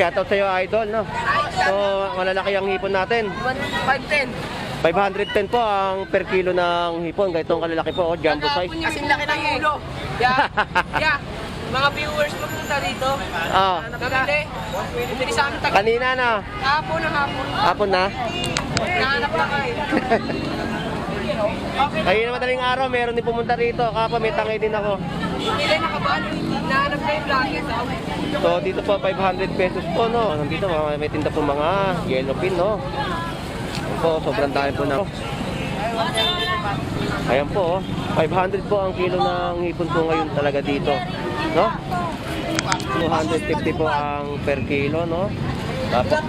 Shoutout sa'yo, idol, no? So, malalaki ang hipon natin. 510. 510 po ang per kilo ng hipon. Ganitong kalalaki po, oh, jumbo size. Kasi laki ng ulo. Yeah. Yeah. Mga viewers mo punta dito. Ah, Nabili. Bumili sa amin kanina na. hapon ng hapon. Hapon na. Nahanap lang kayo. Ayun na madaling araw, meron din pumunta rito. Kapa may tangay din ako. Bumili nakabalo. Nahanap kayo vlogger. So, dito po, 500 pesos po, no? Nandito, may tinda po mga yellow pin, no? Ayan po, sobrang dami po na. Ayan po, oh. 500 po ang kilo ng hipon po ngayon talaga dito. No? 250 po ang per kilo, no? Tapos,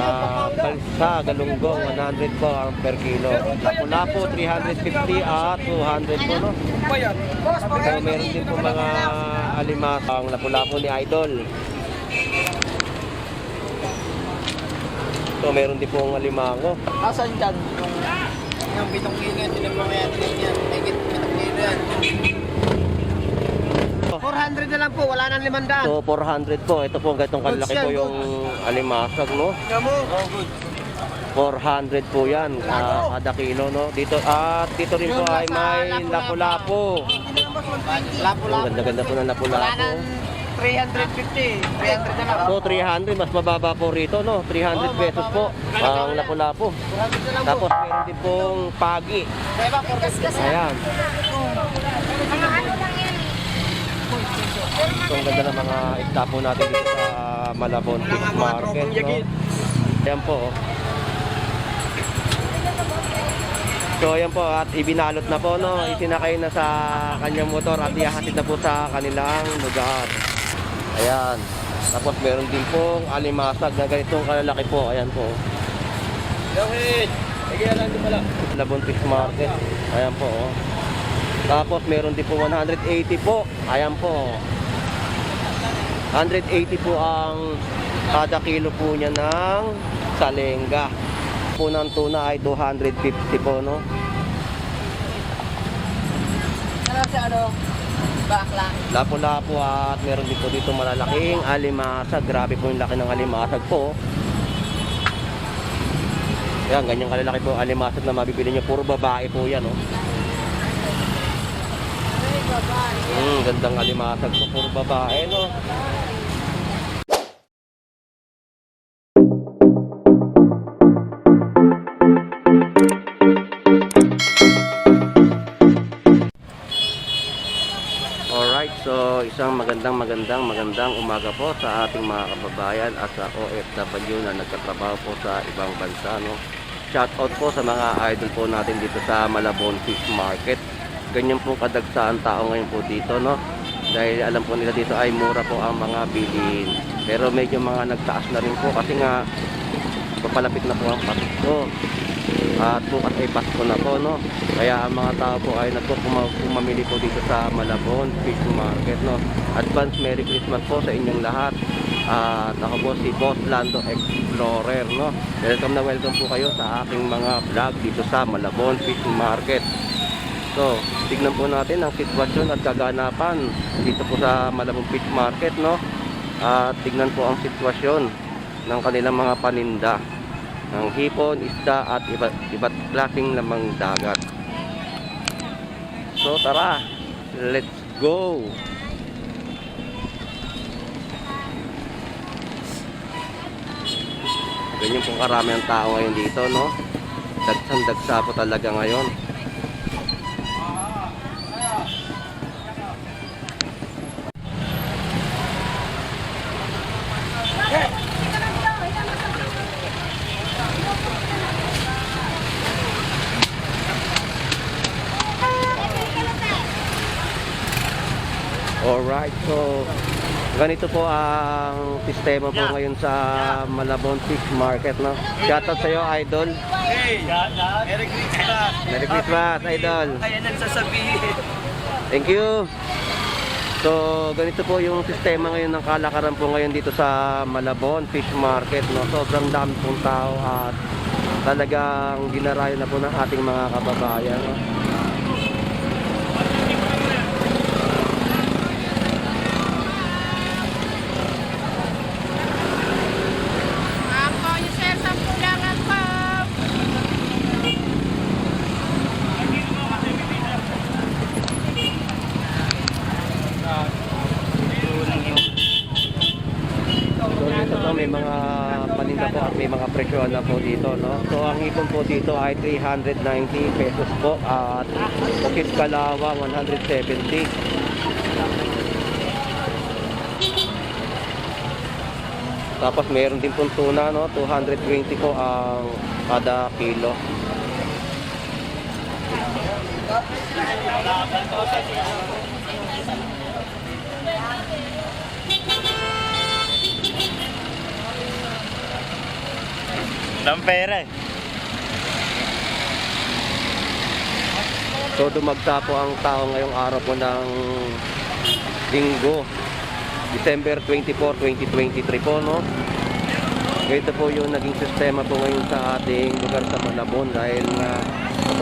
ah, balsa, galunggong, 100 po ang per kilo. Lapu-lapu, 350 at 200 po, no? So, meron din po mga alimas ang lapu-lapu ni Idol. So, meron din po ang alimango. Asan dyan? Yung, pitong kilo yan. Tinan mo kaya tinan yan. Higit pitong kilo yan. 400 na lang po. Wala nang limandaan. So, 400 po. Ito po, ganitong kalaki po yung alimasag, no? Gamo. Oh, good. 400 po yan, ah, kada kilo, no? Dito, at dito rin po ay may lapu-lapu. Ang ganda-ganda po ng Wala lapu-lapu. nang 350. 300 na lang. So, 300, mas mababa po rito, no? 300 pesos po ang lapu-lapu. 400 na lang po. Tapos, meron din pong pagi. 400 Ayan. So, ang ganda ng mga isda po natin dito sa Malabon Fish Market, no? Ayan po. oh. So, ayan po, at ibinalot na po, no? Isinakay na sa kanyang motor at ihahatid na po sa kanilang lugar. Ayan. Tapos, meron din pong alimasag na ganitong kalalaki po. Ayan po. Yohid! Lagyan lang din pala. Labon Fish Market. Ayan po. Oh. Tapos meron din po 180 po. Ayan po. Oh. 180 po ang kada kilo po niya ng salenga. Po ng tuna ay 250 po, no? Ano sa ano? Bakla. Lapo-lapo at meron din po dito malalaking alimasag. Grabe po yung laki ng alimasag po. Yan, ganyan kalalaki po alimasag na mabibili niyo. Puro babae po yan, oh. Hmm, gandang alimasag po. Puro babae, no? So isang magandang magandang magandang umaga po sa ating mga kababayan at sa OFW na nagtatrabaho po sa ibang bansa. No? Shout out po sa mga idol po natin dito sa Malabon Fish Market. Ganyan po kadagsaan tao ngayon po dito. No? Dahil alam po nila dito ay mura po ang mga bilhin. Pero medyo mga nagtaas na rin po kasi nga papalapit na po ang Pasko. At bukas ay Pasko na po, no? Kaya ang mga tao po ay nagpupumamili po dito sa Malabon Fish Market, no? Advance Merry Christmas po sa inyong lahat. At ako po si Boss Lando Explorer, no? Welcome na welcome po kayo sa aking mga vlog dito sa Malabon Fish Market. So, tignan po natin ang sitwasyon at kaganapan dito po sa Malabon Fish Market, no? At tignan po ang sitwasyon ng kanilang mga paninda ng hipon, isda at iba't iba't klaseng lamang dagat. So tara, let's go. Ganyan po karami ang tao ngayon dito, no? Dagsang dagsa po talaga ngayon. Alright, so ganito po ang sistema po ngayon sa Malabon Fish Market, no? Shoutout sa'yo, Idol. Hey! Merry Christmas! Merry Christmas, Idol. Ayan ang sasabihin. Thank you. So, ganito po yung sistema ngayon ng kalakaran po ngayon dito sa Malabon Fish Market, no? Sobrang dami pong tao at talagang ginarayo na po ng ating mga kababayan, no? dito, may mga paninda po at may mga presyo na po dito, no? So, ang hipon po dito ay 390 pesos po at bukit kalawa 170. Tapos meron din pong tuna, no? 220 po ang kada kilo. Ang. So dumagsa po ang tao ngayong araw po ng linggo, December 24, 2023 po, no? Ito po yung naging sistema po ngayon sa ating lugar sa Malabon dahil nga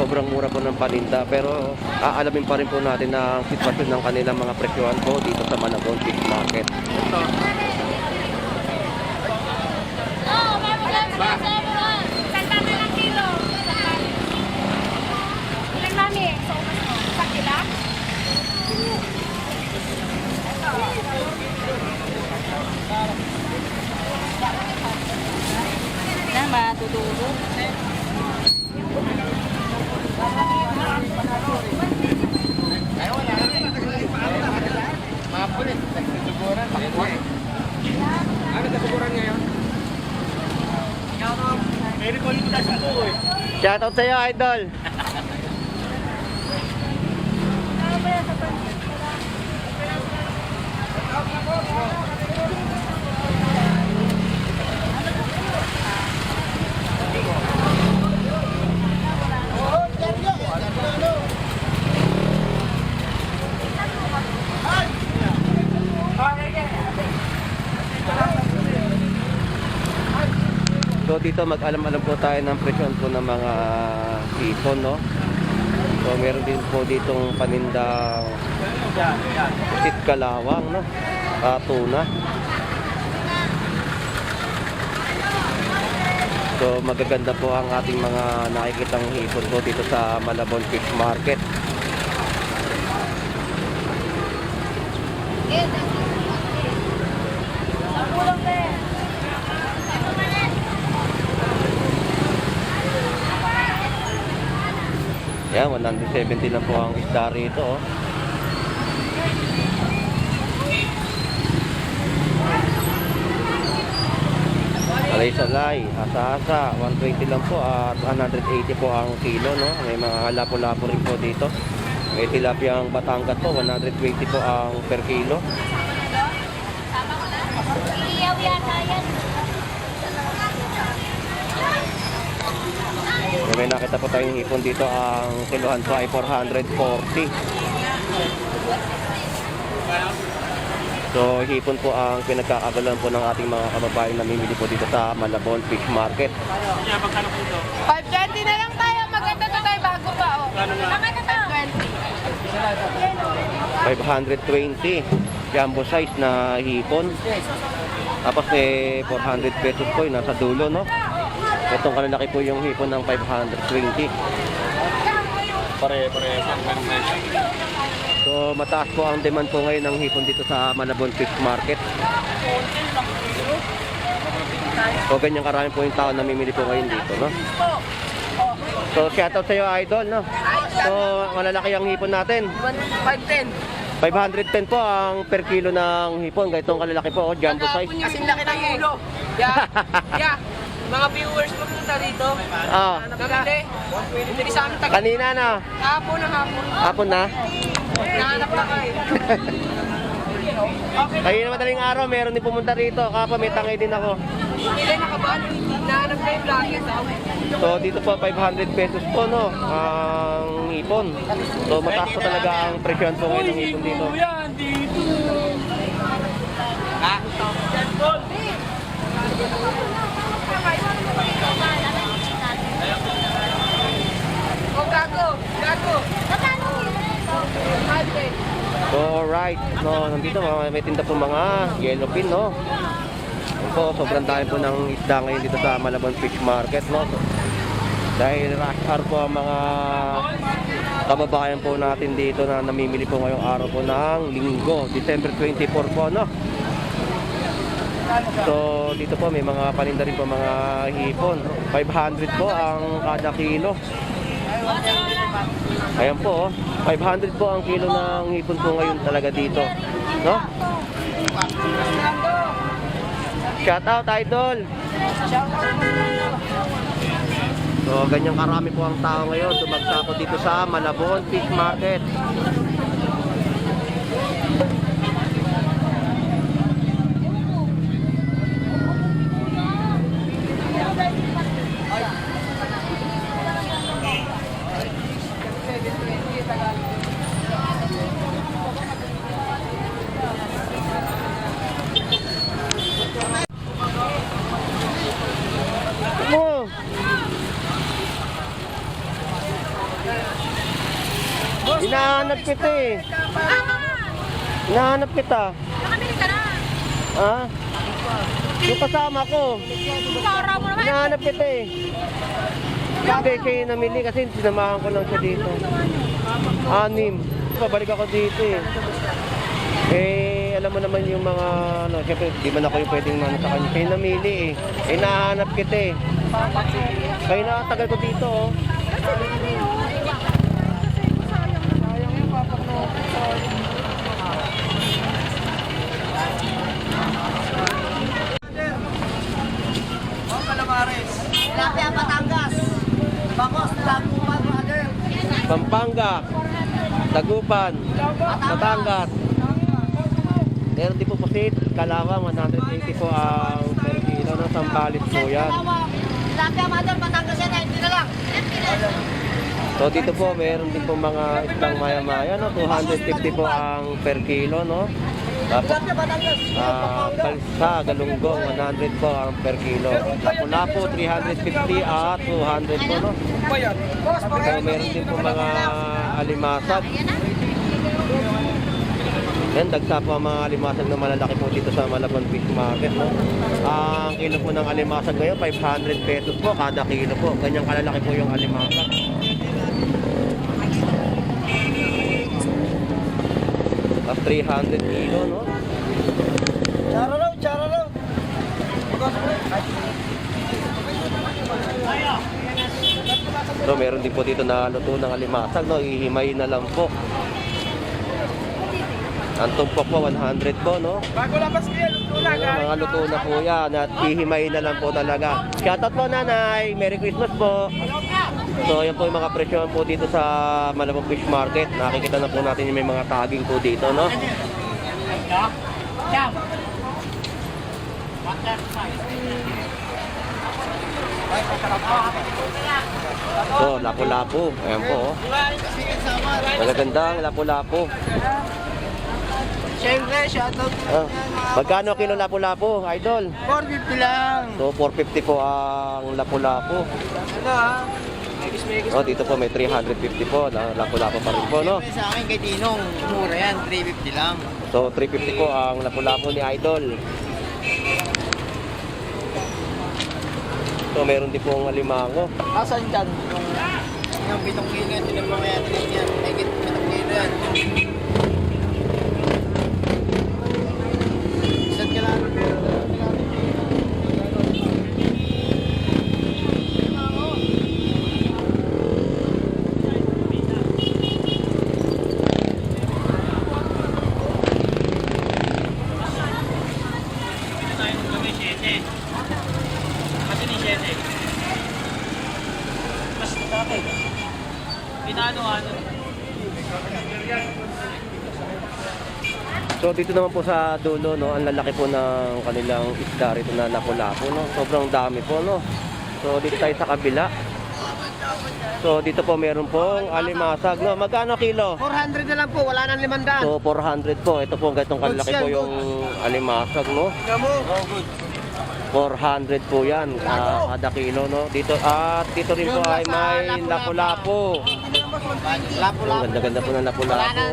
sobrang mura po ng paninda pero aalamin pa rin po natin ang sitwasyon ng kanilang mga presyohan po dito sa Malabon Fish Market. Santa na lang kilo. Ilan mami? Sa kila? na matutulog. Mapulit. Nagsusuburan. Pakwan. Ano nagsusuburan ngayon? Shoutout sa iyo, idol! Dito mag-alam-alam po tayo ng presyon po ng mga hipon, no? So meron din po ditong panindang sit kalawang, no? Ah, tuna. So magaganda po ang ating mga nakikitang hipon po dito sa Malabon Fish Market. Yan, 170 lang po ang isda rito. Oh. Alay-salay, asa-asa, 120 lang po at 180 po ang kilo, no? May mga lapo-lapo rin po dito. May tilapiyang Batangas po, 120 po ang per kilo. Iyaw yata yan. May nakita po tayong hipon dito, ang kiluhan po ay 440. So, hipon po ang pinagkakagalan po ng ating mga kababayan na namimili po dito sa Malabon Fish Market. 520 na lang tayo. Maganda to tayo bago pa. Oh. Maganda to. 520 jumbo size na hipon. Tapos eh 400 pesos po yung nasa dulo, no? Itong kalalaki po yung hipon ng 520. Pare, pare. So mataas po ang demand po ngayon ng hipon dito sa Malabon Fish Market. So ganyan karami po yung tao na namimili po ngayon dito, no? So shoutout sa iyo idol, no? So malalaki ang hipon natin. 510. 510 po ang per kilo ng hipon. Ganitong kalalaki po, oh, jumbo size. Kasi laki ng ulo. Yeah. Yeah. Mga viewers mo punta dito. Ah, Namili. Bumili sa amin taga. kanina na. Hapon na hapon. Hapon na. Nahanap na kayo. Kanina madaling araw, meron din pumunta rito. Kapa may tangay din ako. Hindi nakabahan. Nahanap na yung vlogger sa. So dito po 500 pesos po no ang ipon. So mataas po talaga ang presyon po ngayon ng ipon dito. O gago. Gago. Magkano yun? 510. So alright, no, nandito mga may tinda po mga yellow pin no. Po, sobrang dami po ng isda ngayon dito sa Malabon Fish Market no. So, dahil rush hour po ang mga kababayan po natin dito na namimili po ngayong araw po ng linggo, December 24 po no. So dito po may mga paninda rin po mga hipon. 500 po ang kada kilo. Ayan po, oh. 500 po ang kilo ng hipon po ngayon talaga dito. No? Shout out, idol! So, ganyan karami po ang tao ngayon. Dumagsa po dito sa Malabon Fish Market. Mo! Hinahanap kita eh. Hinahanap kita. Nakabili ka na. Ha? Yung kasama ko. Ikaw, mo naman. Hinahanap kita eh. Siya yung namili kasi sinamahan ko lang siya dito. Anim. Pabalik ako dito eh. Eh, alam mo naman yung mga, ano, syempre, di man ako yung pwedeng ano sa kanya. Yung namili eh. Eh, nahanap kita eh. Kaya nakatagal ko dito oh. Tilapia Batangas. Bangos, Tagupan, brother. Pampanga, Tagupan, Batangas. Meron din po po si Kalawang, 180 po ang per kilo ng sambalit po yan. Tilapia mother, Batangas yan, 90 na lang. So dito po meron din po mga isang maya-maya, no? 250 po ang per kilo, no? Tapos ah, balsa, galunggong, 100 po ang per kilo. Lapu-lapu, 350 at 200 po, no? So meron din po mga alimasag. Yan, dagsa po ang mga alimasag na malalaki po dito sa Malabon Fish Market. No? Ang kilo po ng alimasag ngayon, 500 pesos po kada kilo po. Ganyang kalalaki po yung alimasag. 300 kilo, no? Charo raw, charo raw. So, meron din po dito na luto ng alimasag, no? Ihimay na lang po. Ang tumpok po, 100 po, no? Bago labas kayo, luto na. Ayun, mga luto na po yan at ihimay na lang po talaga. Shoutout po nanay, Merry Christmas po. So yan po yung mga presyo po dito sa Malabong Fish Market. Nakikita na po natin yung may mga tagging po dito, no? So, lapu-lapu. Ayan po, oh. Magagandang lapu-lapu. Siyempre, shoutout po Ah, magkano kilo lapu-lapu, idol? 450 lang. So 450 po ang lapu-lapu. Ano ha? Oh, dito po may 350 po, na lapu-lapu pa rin po, no? Siyempre, sa akin kay Tinong, mura yan, 350 lang. So 350 po ang lapu-lapu ni Idol. So meron din pong alimango. Asan dyan? Yung, yung pitong kilo kaya natin yan. Higit pitong kilo yan. Dito naman po sa dulo, no, ang lalaki po ng kanilang isda rito na lapu-lapu, no? Sobrang dami po, no? So dito tayo sa kabila. So dito po meron pong alimasag, no? Magkano kilo? 400 na lang po, wala nang limandaan. So 400 po. Ito po ganitong kalaki po yung alimasag, no? Gamo. Oh, good. 400 po yan ah, kada kilo, no? Dito at dito rin po ay may lapu-lapu. Lapo. ganda-ganda po ng lapu-lapu.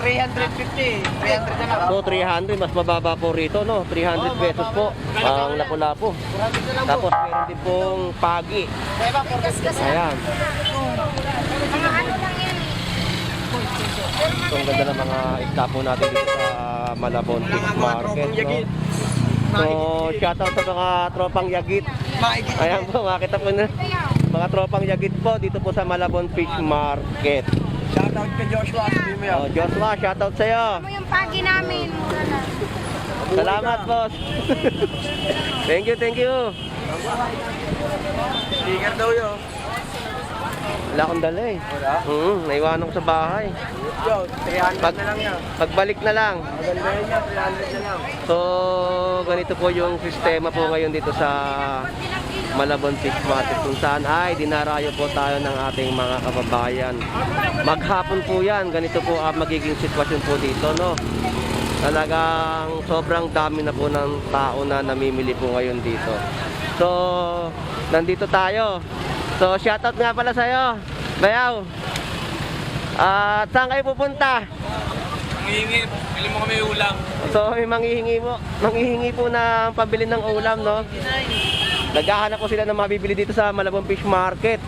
Nang 350. 300 na lang. So 300 mas mababa po rito no. 300 pesos po ang lapu-lapu. 400 na lang po. Tapos meron din pong pagi. Diba, 450. Ayan. Mga ano lang yan. So ang ganda ng mga isda po natin dito sa Malabon Fish Market no. So, shoutout sa mga tropang yagit. Maigit. Ayan po, makita po na. Mga tropang yagit po dito po sa Malabon Fish Market. Shoutout kay Joshua. Sabi mo yan. Oh, Joshua, shoutout sa'yo. Ano yung pagi namin? Mura na. Salamat, boss. thank you, thank you. Sticker daw yun. Wala akong dala eh. Wala? Hmm, naiwanan ko sa bahay. Yo, 300 Pag, na lang yan. pagbalik na lang. Maganda yun yan, 300 na lang. So, ganito po yung sistema po ngayon dito sa Malabon Fish Market kung saan ay dinarayo po tayo ng ating mga kababayan. Maghapon po yan, ganito po ang magiging sitwasyon po dito, no? Talagang sobrang dami na po ng tao na namimili po ngayon dito. So, nandito tayo. So, shoutout nga pala sa'yo, Bayaw. At saan kayo pupunta? Hihingi, pili mo kami ulam. So may manghihingi po, manghihingi po ng pambili ng ulam, no? Naghahanap po sila ng mabibili dito sa Malabon Fish Market.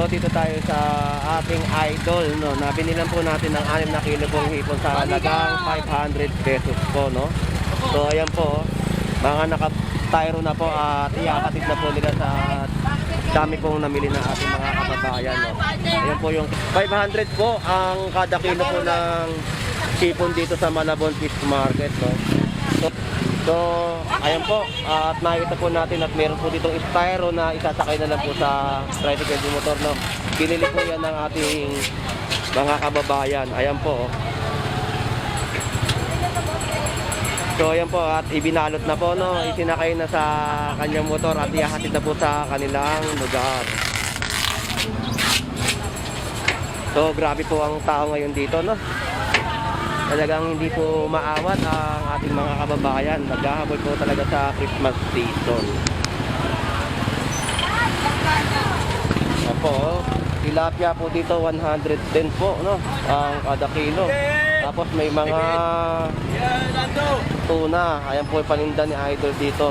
So dito tayo sa ating idol, no? Nabinilan po natin ng 6 na kilo pong hipon sa halagang 500 pesos po, no? So ayan po, mga naka-tyro na po at iakatid na po nila sa dami pong namili ng ating mga kababayan, no? Ayan po yung 500 po ang kada kilo po ng hipon dito sa Malabon Fish Market, no? So, so ayan po, at nakita po natin at meron po ditong styro na isasakay na lang po sa tricycle motor, no? Binili po yan ng ating mga kababayan. Ayan po, oh. So ayan po at ibinalot na po no, isinakay na sa kanyang motor at ihahatid na po sa kanilang lugar. So grabe po ang tao ngayon dito no. Talagang hindi po maawat ang ating mga kababayan. Naghahabol po talaga sa Christmas season. Opo. Tilapia po dito 110 po no, ang kada kilo. Tapos may mga tuna. Ayan po yung paninda ni Idol dito.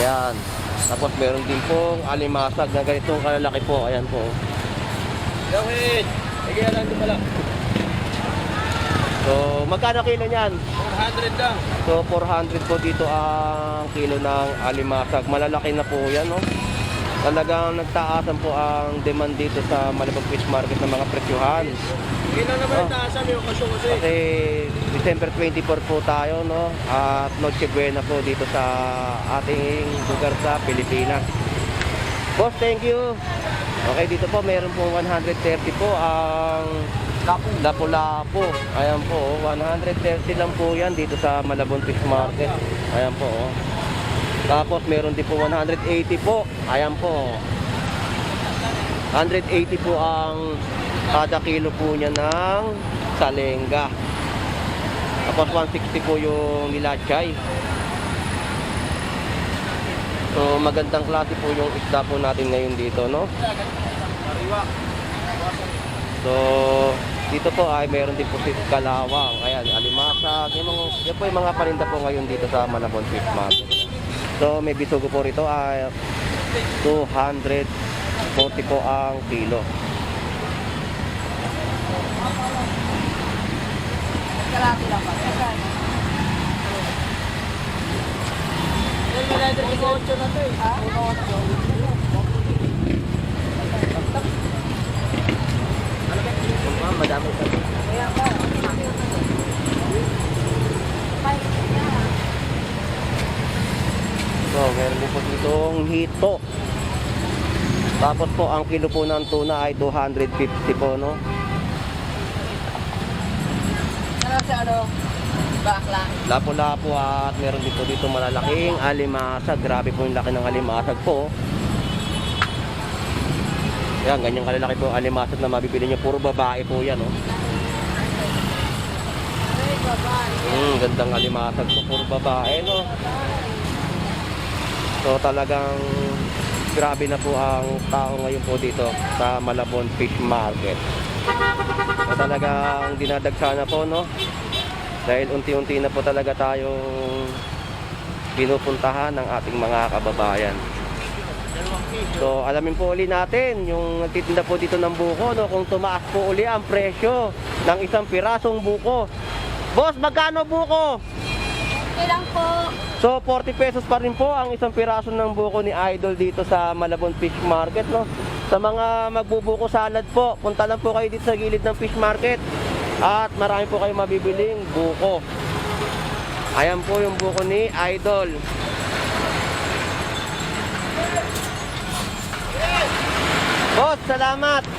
Ayan. Tapos meron din pong alimasag na ganitong kalalaki po. Ayan po. Gawin. Sige, Lando pala. So, magkano kilo niyan? 400 lang. So, 400 po dito ang kilo ng alimasag. Malalaki na po yan, no? Talagang nagtaasan po ang demand dito sa Malabang Fish Market ng mga presyuhan. Hindi na naman Oh. taasan yung okasyon kasi. Kasi December 24 po tayo, no? At Noche Buena po dito sa ating lugar sa Pilipinas. Boss, thank you. Okay, dito po meron po 130 po ang Lapu-Lapu. Ayan po, oh, 130 lang po yan dito sa Malabon Fish Market. Ayan po. oh. Tapos meron din po 180 po. Ayan po. 180 po ang kada kilo po niya ng salenga. Tapos 160 po yung nilachay. So magandang klase po yung isda po natin ngayon dito, no? So dito po ay meron din po si kalawang, ayan, alimasag, yung mga, yan po yung mga paninda po ngayon dito sa Manabon Fish Market. So may bisugo po rito ay 240 po ang kilo. Kalaki lang to eh. Madami pa. So, meron din po ditong hito. Tapos po, ang kilo po ng tuna ay 250 po, no? Ano si ano? Bakla. Lapo-lapo at meron dito dito malalaking alimasag. Grabe po yung laki ng alimasag po. Yan, ganyan kalalaki po alimasag na mabibili nyo. Puro babae po yan, oh. Hmm, gandang alimasag po. Puro babae, no? So talagang grabe na po ang tao ngayon po dito sa Malabon Fish Market. So talagang dinadagsa na po, no? Dahil unti-unti na po talaga tayong pinupuntahan ng ating mga kababayan. So, alamin po uli natin yung nagtitinda po dito ng buko, no? Kung tumaas po uli ang presyo ng isang pirasong buko. Boss, magkano buko? Okay lang po. So, 40 pesos pa rin po ang isang piraso ng buko ni Idol dito sa Malabon Fish Market, no? Sa mga magbubuko salad po, punta lang po kayo dito sa gilid ng fish market. At marami po kayo mabibiling buko. Ayan po yung buko ni Idol. Boss, salamat!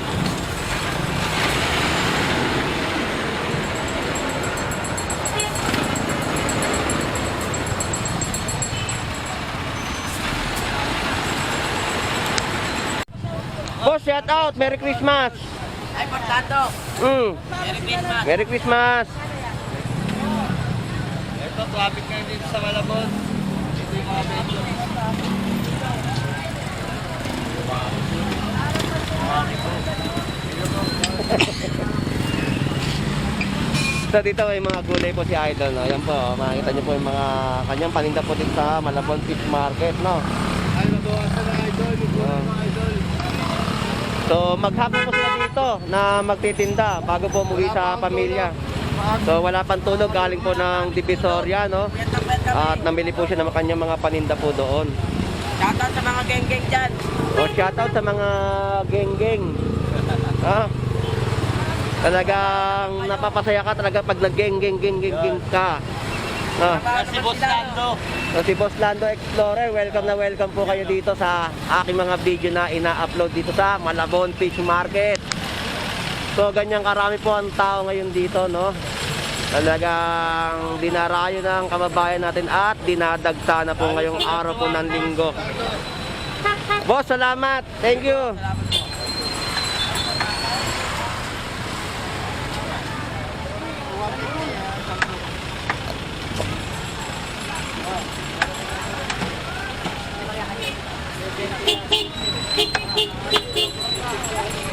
Shout out! Merry Christmas! Ay, Portado. Mm. Merry Christmas. Merry Christmas! Ito, traffic ngayon dito sa Malabon. Ito yung mga medyo. So dito may mga gulay po si Idol, no? Ayan po, oh, makikita niyo po yung mga kanyang paninda po dito sa Malabon Fish Market, no? Ay, nabawasan na idol. Nabawasan na idol. So maghapon po sila dito na magtitinda bago po umuwi sa pamilya. So wala pang tulog, galing po ng Divisoria, no? At namili po siya ng kanyang mga paninda po doon. Shoutout sa mga geng-geng dyan. O shoutout sa mga geng-geng. Ha? Talagang napapasaya ka talaga pag nag-geng-geng-geng-geng ka. Ah. Kasi Boss Lando. So si Boss Lando Explorer, welcome na welcome po kayo dito sa aking mga video na ina-upload dito sa Malabon Fish Market. So ganyan karami po ang tao ngayon dito, no? Talagang dinarayo ng kababayan natin at dinadagsa na po ngayong araw po ng linggo. Boss, salamat. Thank you. ピッピッピッピッ。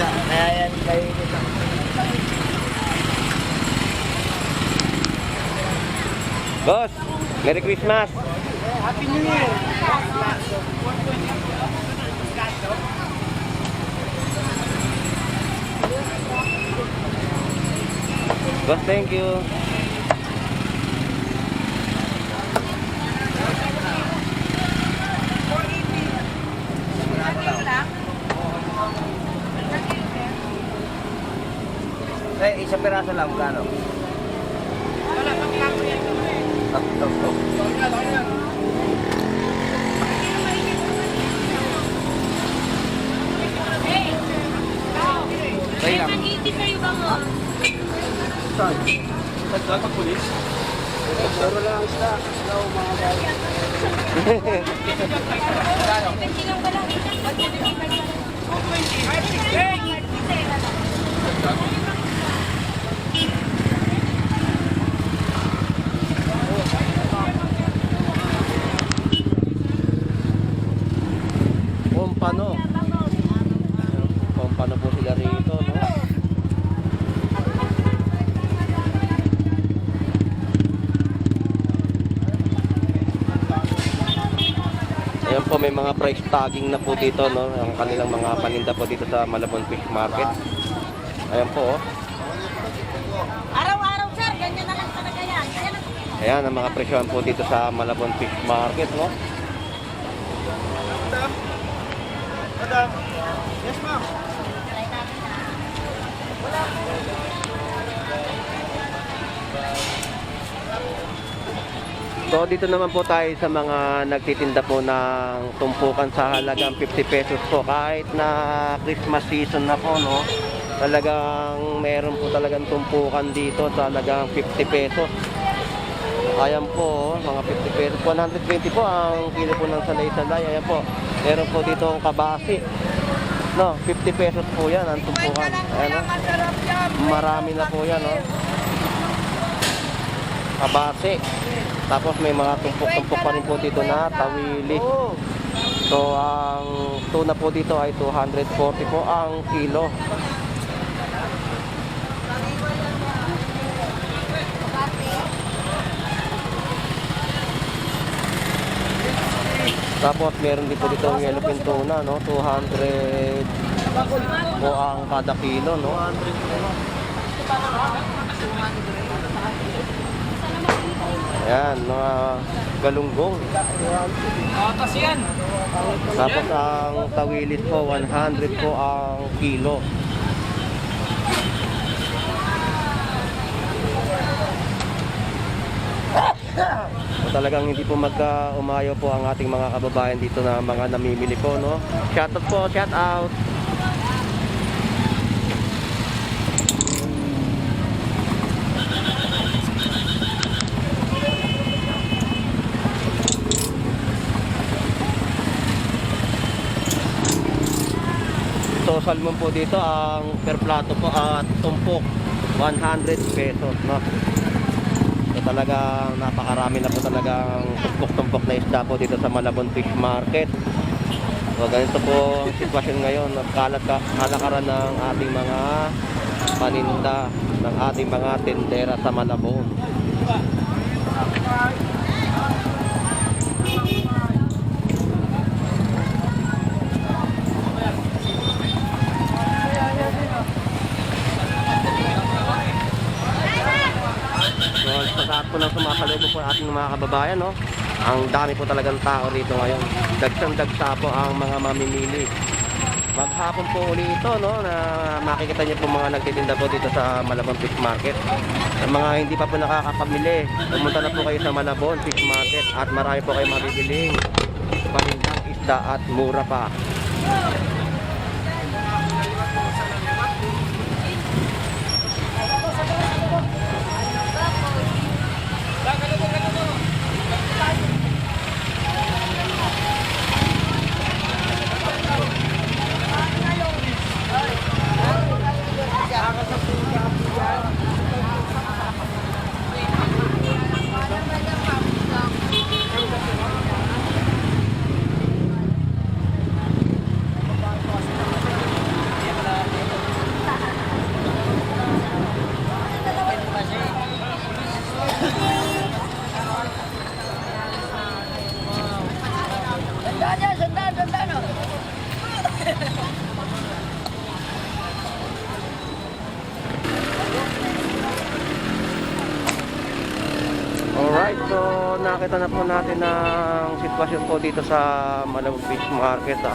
Sa, kaya yan kayo dito. Boss, Merry Christmas. Happy New Year! Boss, thank you. Eh, isang piraso lang, kano? Tatlo. Kaya lang. Mag-iiti kayo ba mo? Nagdata pulis. Pero lang isda. Hello, mga guys. Hindi lang ba lang? Pompano. Pompano po sila rito, no? Ayan po, may mga price tagging na po dito, no? Ang kanilang mga paninda po dito sa Malabon Fish Market. Ayan po, oh. Araw-araw, sir. Ganyan na lang talaga yan. Kaya lang. Ayan, ang mga presyohan po dito sa Malabon Fish Market, no? Madam. Yes, ma'am. So dito naman po tayo sa mga nagtitinda po ng tumpukan sa halagang 50 pesos po kahit na Christmas season na po no talagang meron po talagang tumpukan dito sa halagang 50 pesos ayan po oh, mga 50 pesos 120 po ang kilo po ng salay-salay ayan po meron po dito ang kabasi no 50 pesos po yan ang tumpukan ayan oh. marami na po yan oh kabase. Tapos may mga tumpok-tumpok pa rin po dito na tawili. So ang tuna po dito ay 240 po ang kilo. Tapos meron din po dito ang yellowfin tuna, no? 200 po ang kada kilo, no? Ayan, mga galunggong. Tapos ang tawilit po, 100 po ang kilo. Talagang hindi po magka-umayo po ang ating mga kababayan dito na mga namimili po, no? Shout out po, shout out! So salmon po dito ang per plato po at tumpok 100 pesos no. Talagang napakarami na po talagang tumpok-tumpok na isda po dito sa Malabon Fish Market. So ganito po ang sitwasyon ngayon, nagkalat ka kalakaran ng ating mga paninda ng ating mga tendera sa Malabon. Po ating mga kababayan, no? Ang dami po talagang tao rito ngayon. Dagsang dagsa po ang mga mamimili. Maghapon po uli ito, no? Na makikita niyo po mga nagtitinda po dito sa Malabon Fish Market. Ang mga hindi pa po nakakapamili, pumunta na po kayo sa Malabon Fish Market at marami po kayong mabibiling panindang isda at mura pa. Nakita na po natin ang sitwasyon po dito sa Malabon Fish Market. ah.